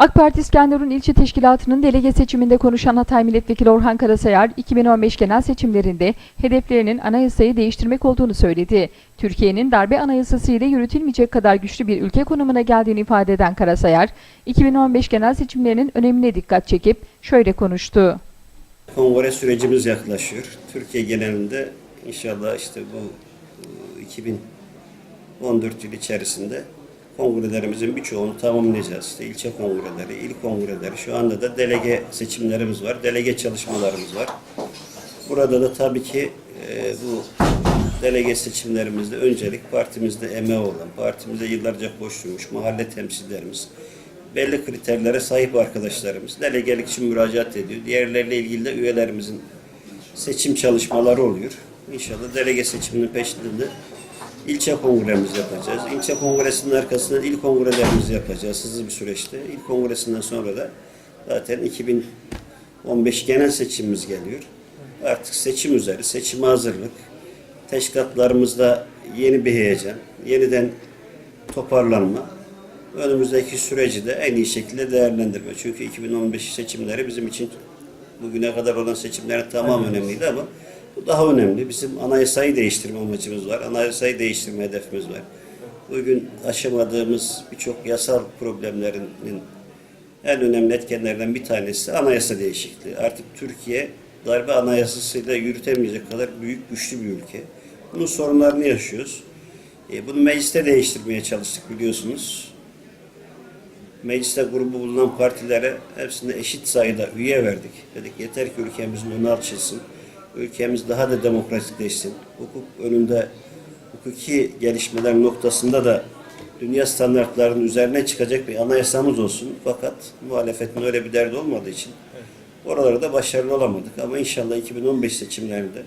AK Parti İskenderun İlçe Teşkilatı'nın delege seçiminde konuşan Hatay Milletvekili Orhan Karasayar, 2015 genel seçimlerinde hedeflerinin anayasayı değiştirmek olduğunu söyledi. Türkiye'nin darbe anayasası ile yürütülmeyecek kadar güçlü bir ülke konumuna geldiğini ifade eden Karasayar, 2015 genel seçimlerinin önemine dikkat çekip şöyle konuştu. Kongre sürecimiz yaklaşıyor. Türkiye genelinde inşallah işte bu e, 2014 yıl içerisinde kongrelerimizin birçoğunu tamamlayacağız. İşte ilçe kongreleri, il kongreleri, şu anda da delege seçimlerimiz var, delege çalışmalarımız var. Burada da tabii ki e, bu delege seçimlerimizde öncelik partimizde emeği olan, partimizde yıllarca koşturmuş mahalle temsilcilerimiz, belli kriterlere sahip arkadaşlarımız delegelik için müracaat ediyor. Diğerleriyle ilgili de üyelerimizin seçim çalışmaları oluyor. İnşallah delege seçiminin peşinde de ilçe kongremizi yapacağız. İlçe kongresinin arkasından il kongrelerimizi yapacağız hızlı bir süreçte. İl kongresinden sonra da zaten 2015 genel seçimimiz geliyor. Artık seçim üzeri, seçime hazırlık. Teşkilatlarımızda yeni bir heyecan, yeniden toparlanma. Önümüzdeki süreci de en iyi şekilde değerlendirme. Çünkü 2015 seçimleri bizim için bugüne kadar olan seçimlerin tamamı önemliydi ama bu daha önemli. Bizim anayasayı değiştirme amacımız var. Anayasayı değiştirme hedefimiz var. Bugün aşamadığımız birçok yasal problemlerinin en önemli etkenlerden bir tanesi anayasa değişikliği. Artık Türkiye darbe anayasasıyla yürütemeyecek kadar büyük, güçlü bir ülke. Bunun sorunlarını yaşıyoruz. E, bunu mecliste değiştirmeye çalıştık biliyorsunuz. Mecliste grubu bulunan partilere hepsine eşit sayıda üye verdik. Dedik yeter ki ülkemizin önü açılsın. Ülkemiz daha da demokratikleşsin. Hukuk önünde hukuki gelişmeler noktasında da dünya standartlarının üzerine çıkacak bir anayasamız olsun. Fakat muhalefetin öyle bir derdi olmadığı için oralarda başarılı olamadık. Ama inşallah 2015 seçimlerinde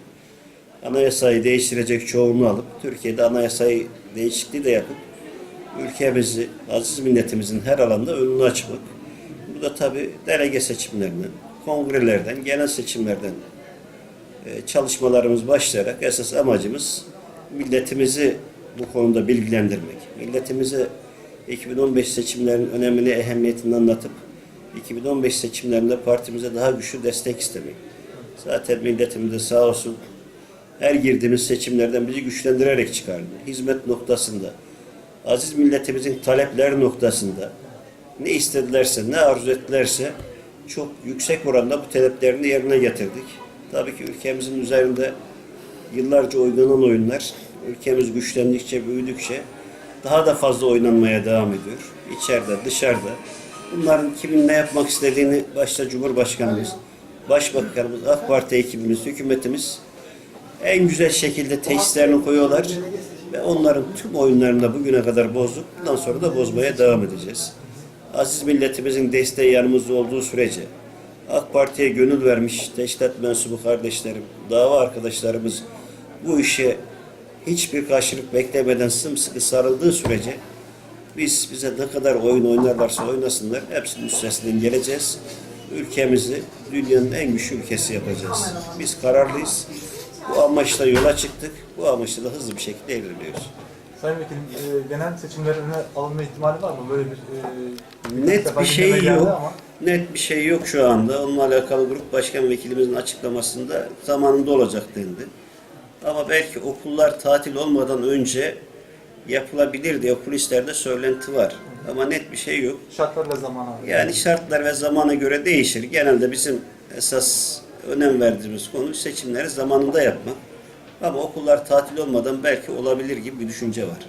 anayasayı değiştirecek çoğunluğu alıp Türkiye'de anayasayı değişikliği de yapıp ülkemizi, aziz milletimizin her alanda önünü açmak. Bu da tabii delege seçimlerinden, kongrelerden, genel seçimlerden çalışmalarımız başlayarak esas amacımız milletimizi bu konuda bilgilendirmek. Milletimize 2015 seçimlerinin önemini, ehemmiyetini anlatıp 2015 seçimlerinde partimize daha güçlü destek istemek. Zaten milletimiz de sağ olsun her girdiğimiz seçimlerden bizi güçlendirerek çıkardı. Hizmet noktasında, aziz milletimizin talepler noktasında ne istedilerse, ne arzu ettilerse çok yüksek oranda bu taleplerini yerine getirdik. Tabii ki ülkemizin üzerinde yıllarca oynanan oyunlar, ülkemiz güçlendikçe, büyüdükçe daha da fazla oynanmaya devam ediyor. İçeride, dışarıda. Bunların kimin ne yapmak istediğini başta Cumhurbaşkanımız, Başbakanımız, AK Parti ekibimiz, hükümetimiz en güzel şekilde teşhislerini koyuyorlar ve onların tüm oyunlarını da bugüne kadar bozduk. Bundan sonra da bozmaya devam edeceğiz. Aziz milletimizin desteği yanımızda olduğu sürece AK Parti'ye gönül vermiş teşkilat mensubu kardeşlerim, dava arkadaşlarımız bu işe hiçbir karşılık beklemeden sımsıkı sarıldığı sürece biz bize ne kadar oyun oynarlarsa oynasınlar hepsinin üstesinden geleceğiz. Ülkemizi dünyanın en güçlü ülkesi yapacağız. Biz kararlıyız. Bu amaçla yola çıktık. Bu amaçla da hızlı bir şekilde ilerliyoruz. Sayın Vekilim, e, genel seçimlerin öne alınma ihtimali var mı? Böyle bir e, Net bir şey yok. ama- Net bir şey yok şu anda. Onunla alakalı grup başkan vekilimizin açıklamasında zamanında olacak dendi. Ama belki okullar tatil olmadan önce yapılabilir diye kulislerde söylenti var. Ama net bir şey yok. Şartlar ve zamana. Yani şartlar ve zamana göre değişir. Genelde bizim esas önem verdiğimiz konu seçimleri zamanında yapmak. Ama okullar tatil olmadan belki olabilir gibi bir düşünce var.